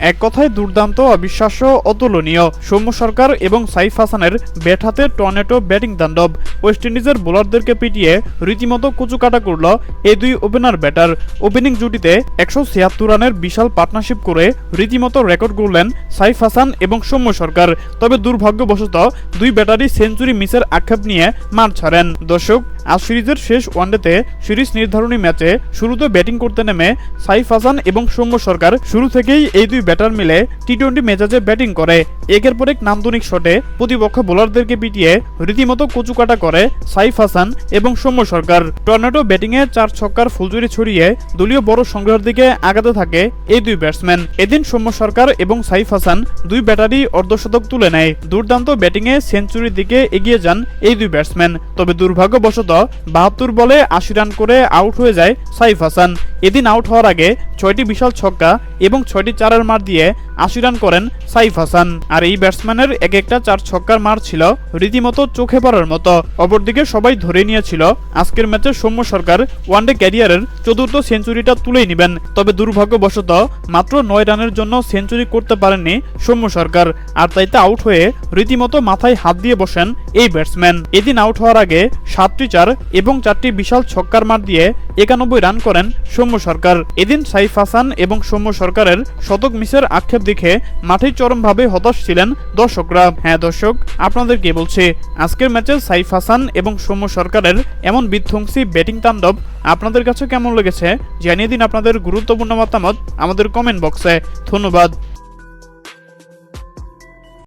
এক কথায় দুর্দান্ত, অবিশ্বাস্য, অতুলনীয়। সৌম্য সরকার এবং সাইফ হাসানের ব্যাট হাতে টর্নেটো ব্যাটিং তাণ্ডব। ওয়েস্ট ইন্ডিজের বোলারদেরকে পিটিয়ে রীতিমতো কুচুকাটা করল এই দুই ওপেনার ব্যাটার। ওপেনিং জুটিতে একশো ছিয়াত্তর রানের বিশাল পার্টনারশিপ করে রীতিমতো রেকর্ড করলেন সাইফ হাসান এবং সৌম্য সরকার। তবে দুর্ভাগ্যবশত দুই ব্যাটারই সেঞ্চুরি মিসের আক্ষেপ নিয়ে মার ছাড়েন। দর্শক, আজ সিরিজের শেষ ওয়ানডেতে সিরিজ নির্ধারণী ম্যাচে শুরুতে ব্যাটিং করতে নেমে সাইফ হাসান এবং সৌম্য সরকার শুরু থেকেই এই দুই ব্যাটার মিলে টি টোয়েন্টি মেজাজে ব্যাটিং করে। একের পর এক নান্দনিক শটে প্রতিপক্ষ বোলারদেরকে পিটিয়ে রীতিমতো কচুকাটা করে সাইফ হাসান এবং সৌম্য সরকার। টর্নেটো ব্যাটিংয়ে চার ছক্কার ফুলজুরি ছড়িয়ে দলীয় বড় সংগ্রহের দিকে আগাতে থাকে এই দুই ব্যাটসম্যান। এদিন সৌম্য সরকার এবং সাইফ হাসান দুই ব্যাটারই অর্ধশতক তুলে নেয়। দুর্দান্ত ব্যাটিংয়ে সেঞ্চুরির দিকে এগিয়ে যান এই দুই ব্যাটসম্যান। তবে দুর্ভাগ্যবশত বাহাত্তর বলে আশি রান করে আউট হয়ে যায় সাইফ হাসান। এদিন আউট হওয়ার আগে ছয়টি বিশাল ছক্কা এবং ছয়টি চারের মার দিয়ে আশি রান করেন সাইফ হাসান। আর এই ব্যাটসম্যানের এক একটা চার ছক্কার মার ছিল রীতিমতো চোখে পড়ার মতো। অপরদিকে সবাই ধরে নিয়েছিল, আজকের ম্যাচে সৌম্য সরকার ওয়ানডে ক্যারিয়ারের চতুর্থ সেঞ্চুরিটা তুলেই নেবেন। তবে দুর্ভাগ্যবশত মাত্র নয় রানের জন্য সেঞ্চুরি করতে পারেননি সৌম্য সরকার। আর তাইতে আউট হয়ে রীতিমতো মাথায় হাত দিয়ে বসেন এই ব্যাটসম্যান। এদিন আউট হওয়ার আগে সাতটি চার এবং চারটি বিশাল ছক্কার মার দিয়ে একানব্বই রান করেন সৌম্য সরকার। এদিন সাইফ হাসান এবং সৌম্য সরকারের শতক মিসের আক্ষেপ দেখে মাঠে চরমভাবে হতাশ ছিলেন দর্শকরা। হ্যাঁ দর্শক, আপনাদের কে বলছে, আজকের ম্যাচে সাইফ হাসান এবং সৌম্য সরকারের এমন বিধ্বংসী ব্যাটিং তাণ্ডব আপনাদের কাছে কেমন লেগেছে? জানিয়ে দিন আপনাদের গুরুত্বপূর্ণ মতামত আমাদের কমেন্ট বক্সে ধন্যবাদ।